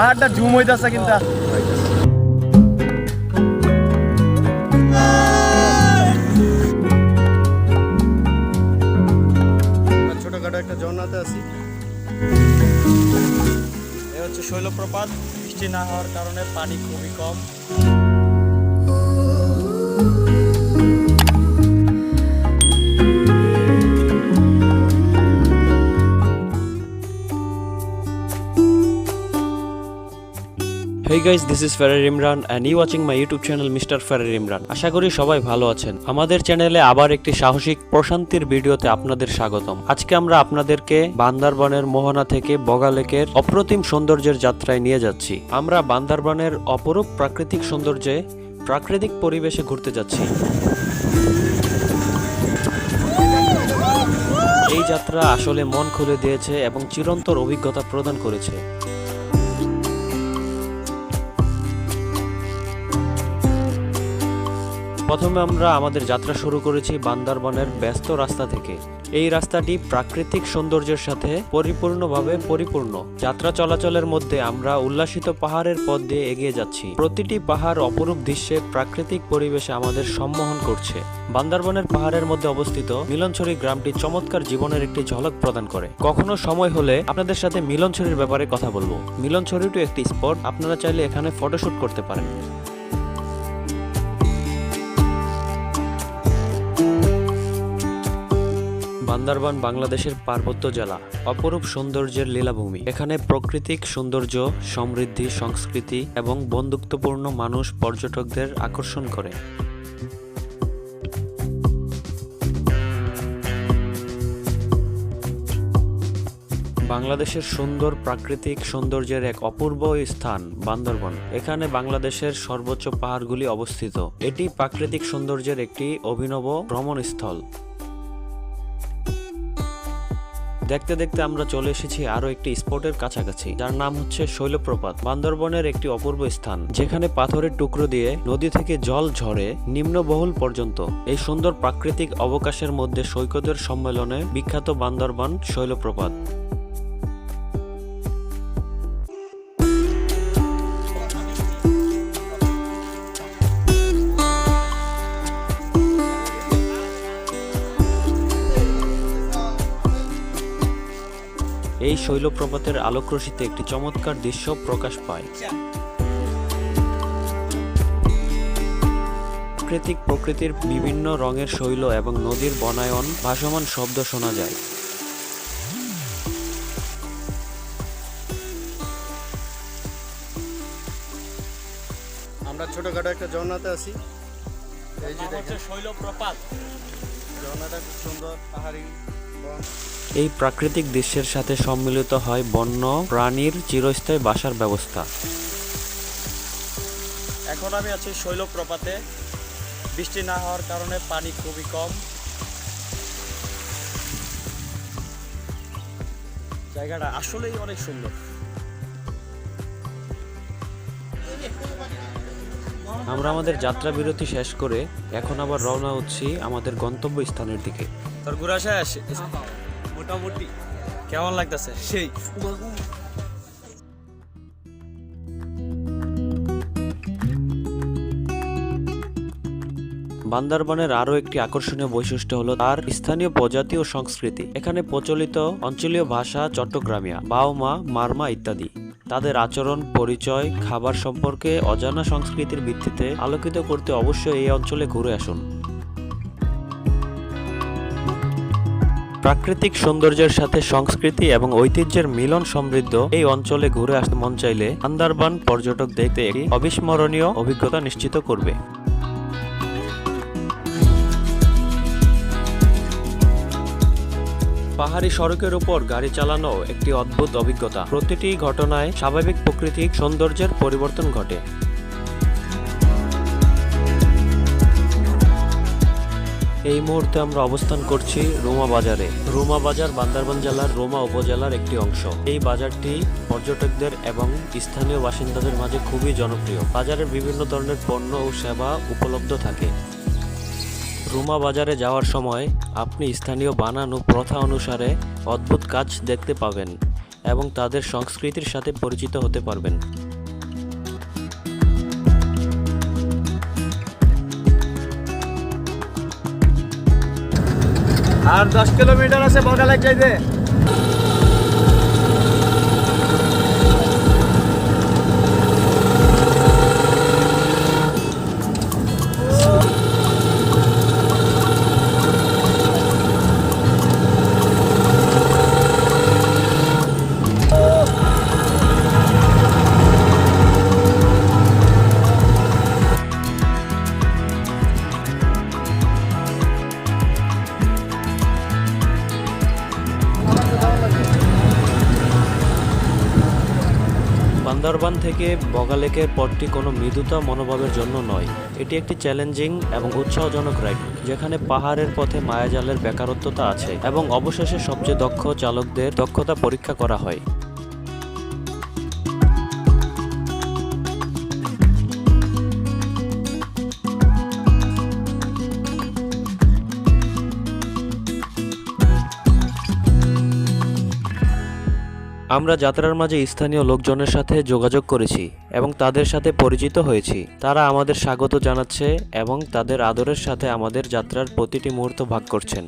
পাহাড়টা জুম হইতেছে কিন্তু। একটা আছি। হচ্ছে শৈলপ্রপাত। বৃষ্টি না হওয়ার কারণে পানি খুবই কম। Guys this is Ferar Imran and you watching my YouTube channel mister Ferar Imran আশা করি সবাই ভালো আছেন। আমাদের চ্যানেলে আবার একটি সাহসিক প্রশান্তির ভিডিওতে আপনাদের স্বাগতম। আজকে আমরা আপনাদেরকে বান্দারবনের মোহনা থেকে বগালেকের অপ্রতিম সৌন্দর্যের যাত্রায় নিয়ে যাচ্ছি। আমরা বান্দারবনের অপরূপ প্রাকৃতিক সৌন্দর্যে প্রাকৃতিক পরিবেশে ঘুরতে যাচ্ছি। এই যাত্রা আসলে মন খুলে দিয়েছে এবং চিরন্তর অভিজ্ঞতা প্রদান করেছে। প্রথমে আমরা আমাদের যাত্রা শুরু করেছি বান্দারবনের ব্যস্ত রাস্তা থেকে। এই রাস্তাটি প্রাকৃতিক সৌন্দর্যের সাথে পরিপূর্ণভাবে পরিপূর্ণ। যাত্রা চলাচলের মধ্যে আমরা উল্লাসিত পাহাড়ের পথ দিয়ে এগিয়ে যাচ্ছি। প্রতিটি পাহাড় অপরূপ দৃশ্যে প্রাকৃতিক পরিবেশে আমাদের সম্মোহন করছে। বান্দারবনের পাহাড়ের মধ্যে অবস্থিত মিলনছড়ি গ্রামটি চমৎকার জীবনের একটি ঝলক প্রদান করে। কখনো সময় হলে আপনাদের সাথে মিলনছড়ির ব্যাপারে কথা বলব। মিলনছড়িটি একটি স্পট, আপনারা চাইলে এখানে ফটোশুট করতে পারেন। বান্দারবান বাংলাদেশের পার্বত্য জেলা, অপরূপ সৌন্দর্যের লীলাভূমি। এখানে প্রাকৃতিক সৌন্দর্য, সমৃদ্ধি, সংস্কৃতি এবং বন্ধুত্বপূর্ণ মানুষ পর্যটকদের আকর্ষণ করে। বাংলাদেশের সুন্দর প্রাকৃতিক সৌন্দর্যের এক অপূর্ব স্থান বান্দরবন। এখানে বাংলাদেশের সর্বোচ্চ পাহাড়গুলি অবস্থিত। এটি প্রাকৃতিক সৌন্দর্যের একটি অভিনব ভ্রমণস্থল। দেখতে দেখতে আমরা চলে এসেছি আরও একটি স্পটের কাছাকাছি, যার নাম হচ্ছে শৈলপ্রপাত, বান্দরবনের একটি অপূর্ব স্থান, যেখানে পাথরের টুকরো দিয়ে নদী থেকে জল ঝরে নিম্নবহুল পর্যন্ত। এই সুন্দর প্রাকৃতিক অবকাশের মধ্যে সৈকতের সম্মেলনে বিখ্যাত বান্দরবান শৈলপ্রপাত। এই শৈলপ্রপাতের আলোকরশিতে একটি চমৎকার দৃশ্য প্রকাশ পায়। প্রাকৃতিক প্রকৃতির বিভিন্ন রঙের শৈল এবং নদীর বনায়ন ভাসমান শব্দ শোনা যায়। আমরা ছোটখাটো একটা ঝর্ণাতে আছি। এই যে দেখেন। শৈলপ্রপাত। ঝর্ণাটা খুব সুন্দর পাহাড়ি বন। এই প্রাকৃতিক দৃশ্যের সাথে সম্মিলিত হয় বন্য প্রাণীর চিরস্থায়ী বাসার ব্যবস্থা। এখন আমি আছি শৈলপ্রপাতে। বৃষ্টি না হওয়ার কারণে পানি খুবই কম। জায়গাটা আসলেই অনেক সুন্দর। আমরা আমাদের যাত্রা বিরতি শেষ করে এখন আবার রওনা হচ্ছি আমাদের গন্তব্য স্থানের দিকে। তোর ঘুরা শেষ। মোটামুটি। কেমন লাগতেছে? সেই। বান্দারবানের আরও একটি আকর্ষণীয় বৈশিষ্ট্য হলো তার স্থানীয় প্রজাতি ও সংস্কৃতি। এখানে প্রচলিত অঞ্চলীয় ভাষা চট্টগ্রামিয়া বাউমা মারমা ইত্যাদি। তাদের আচরণ পরিচয় খাবার সম্পর্কে অজানা সংস্কৃতির ভিত্তিতে আলোকিত করতে অবশ্যই এই অঞ্চলে ঘুরে আসুন। প্রাকৃতিক সৌন্দর্যের সাথে সংস্কৃতি এবং ঐতিহ্যের মিলন সমৃদ্ধ এই অঞ্চলে ঘুরে আসতে মন চাইলে আন্দারবান পর্যটক দেখতে একটি অবিস্মরণীয় অভিজ্ঞতা নিশ্চিত করবে। পাহাড়ি সড়কের উপর গাড়ি চালানো একটি অদ্ভুত অভিজ্ঞতা। প্রতিটি ঘটনায় স্বাভাবিক প্রকৃতিক সৌন্দর্যের পরিবর্তন ঘটে। এই মুহূর্তে আমরা অবস্থান করছি রোমা বাজারে। রোমা বাজার বান্দারবান জেলার রোমা উপজেলার একটি অংশ। এই বাজারটি পর্যটকদের এবং স্থানীয় বাসিন্দাদের মাঝে খুবই জনপ্রিয়। বাজারে বিভিন্ন ধরনের পণ্য ও সেবা উপলব্ধ থাকে। রুমা বাজারে যাওয়ার সময় আপনি স্থানীয় বানানো প্রথা অনুসারে অদ্ভুত কাজ দেখতে পাবেন এবং তাদের সংস্কৃতির সাথে পরিচিত হতে পারবেন। আর দশ কিলোমিটার আছে বগালায় যাইতে। বান্দরবান থেকে বগালেকের পথটি কোনো মৃদুতা মনোভাবের জন্য নয়। এটি একটি চ্যালেঞ্জিং এবং উৎসাহজনক রাইড, যেখানে পাহাড়ের পথে মায়াজালের বেকারত্বতা আছে এবং অবশেষে সবচেয়ে দক্ষ চালকদের দক্ষতা পরীক্ষা করা হয়। আমরা যাত্রার মাঝে স্থানীয় লোকজনের সাথে যোগাযোগ করেছি এবং তাদের সাথে পরিচিত হয়েছি। তারা আমাদের স্বাগত জানাচ্ছে এবং তাদের আদরের সাথে আমাদের যাত্রার প্রতিটি মুহূর্ত ভাগ করছেন।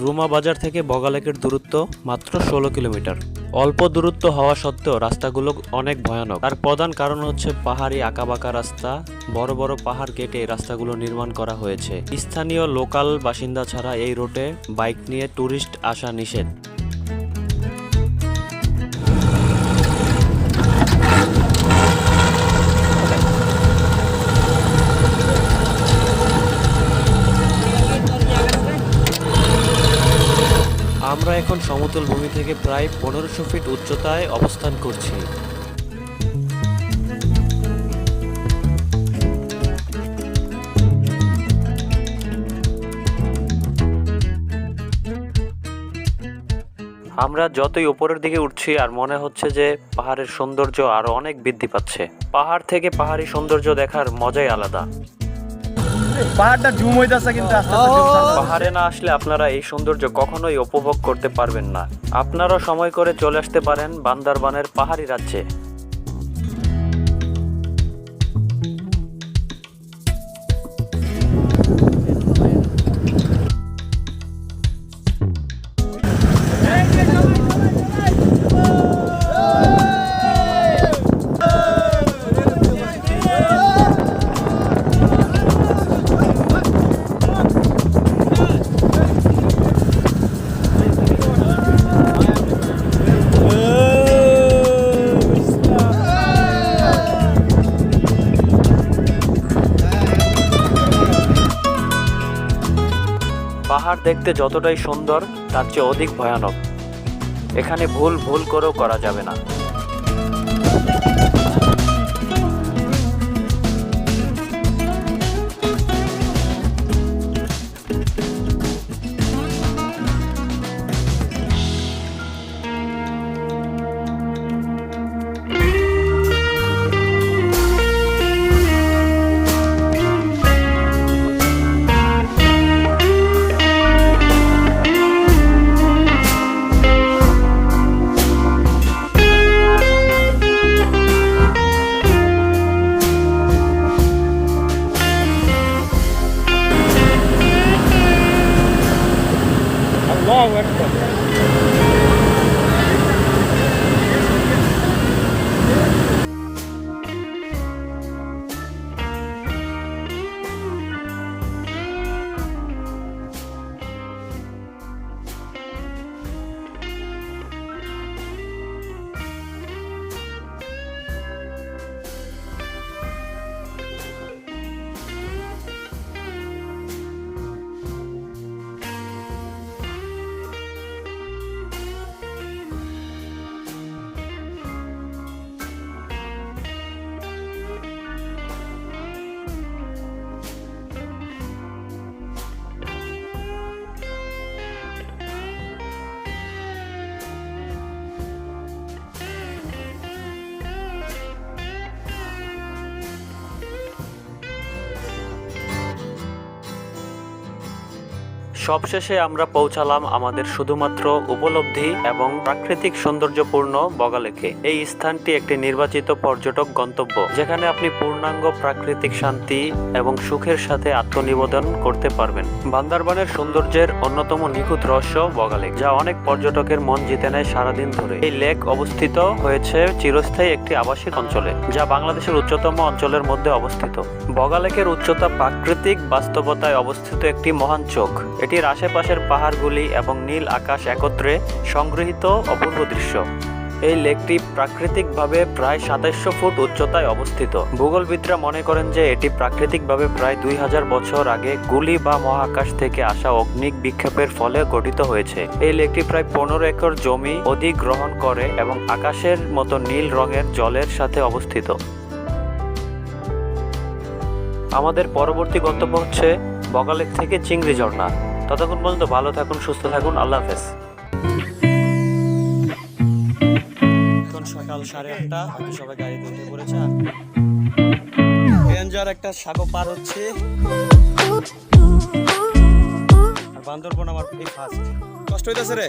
রুমা বাজার থেকে বগালেকের দূরত্ব মাত্র ষোলো কিলোমিটার। অল্প দূরত্ব হওয়া সত্ত্বেও রাস্তাগুলো অনেক ভয়ানক। তার প্রধান কারণ হচ্ছে পাহাড়ি আঁকাবাঁকা রাস্তা, বড় বড় পাহাড় কেটে রাস্তাগুলো নির্মাণ করা হয়েছে। স্থানীয় লোকাল বাসিন্দা ছাড়া এই রোডে বাইক নিয়ে ট্যুরিস্ট আসা নিষেধ। এখন সমতল ভূমি থেকে প্রায় পনেরোশো ফিট উচ্চতায় অবস্থান করছি। আমরা যতই উপরের দিকে উঠছি, আর মনে হচ্ছে যে পাহাড়ের সৌন্দর্য আরও অনেক বৃদ্ধি পাচ্ছে। পাহাড় থেকে পাহাড়ি সৌন্দর্য দেখার মজাই আলাদা। পাহাড়টা জুম হইতাছে কিন্তু আস্তে আস্তে পাহাড়ে না আসলে আপনারা এই সৌন্দর্য কখনোই উপভোগ করতে পারবেন না। আপনারা সময় করে চলে আসতে পারেন বান্দারবানের পাহাড়ি রাজ্যে। পাহাড় দেখতে যতটাই সুন্দর, তার চেয়ে অধিক ভয়ানক। এখানে ভুল ভুল করেও করা যাবে না। ಮಾಡ್ತಾರೆ সবশেষে আমরা পৌঁছালাম আমাদের শুধুমাত্র উপলব্ধি এবং প্রাকৃতিক সৌন্দর্যপূর্ণ বগালেকে। এই স্থানটি একটি নির্বাচিত পর্যটক গন্তব্য, যেখানে আপনি পূর্ণাঙ্গ প্রাকৃতিক শান্তি এবং সুখের সাথে আত্মনিবেদন করতে পারবেন। বান্দারবানের সৌন্দর্যের অন্যতম নিখুঁত রহস্য বগালেক, যা অনেক পর্যটকের মন জিতে নেয় সারাদিন ধরে। এই লেক অবস্থিত হয়েছে চিরস্থায়ী একটি আবাসিক অঞ্চলে, যা বাংলাদেশের উচ্চতম অঞ্চলের মধ্যে অবস্থিত। বগালেকের উচ্চতা প্রাকৃতিক বাস্তবতায় অবস্থিত একটি মহান চোখ। এটির আশেপাশের পাহাড়গুলি এবং নীল আকাশ একত্রে সংগৃহীত অপূর্ব দৃশ্য। এই লেকটি প্রাকৃতিকভাবে প্রায় সাতাইশশো ফুট উচ্চতায় অবস্থিত। ভূগোলবিদরা মনে করেন যে এটি প্রাকৃতিকভাবে প্রায় দুই হাজার বছর আগে গুলি বা মহাকাশ থেকে আসা অগ্নিক বিক্ষেপের ফলে গঠিত হয়েছে। এই লেকটি প্রায় পনেরো একর জমি অধিগ্রহণ করে এবং আকাশের মতো নীল রঙের জলের সাথে অবস্থিত। আমাদের পরবর্তী গন্তব্য হচ্ছে বগালেক থেকে চিংড়ি ঝর্ণা। ততক্ষণ পর্যন্ত ভালো থাকুন, সুস্থ থাকুন। আল্লাহ হাফেজ। এখন সকাল সাড়ে আটটা, বাকি সবাই গাড়িতে উঠে পড়েছে। ডেঞ্জার একটা সাগো পার হচ্ছে। আর বান্দরবন আমার এই ফার্স্ট কষ্ট হইতেছে রে।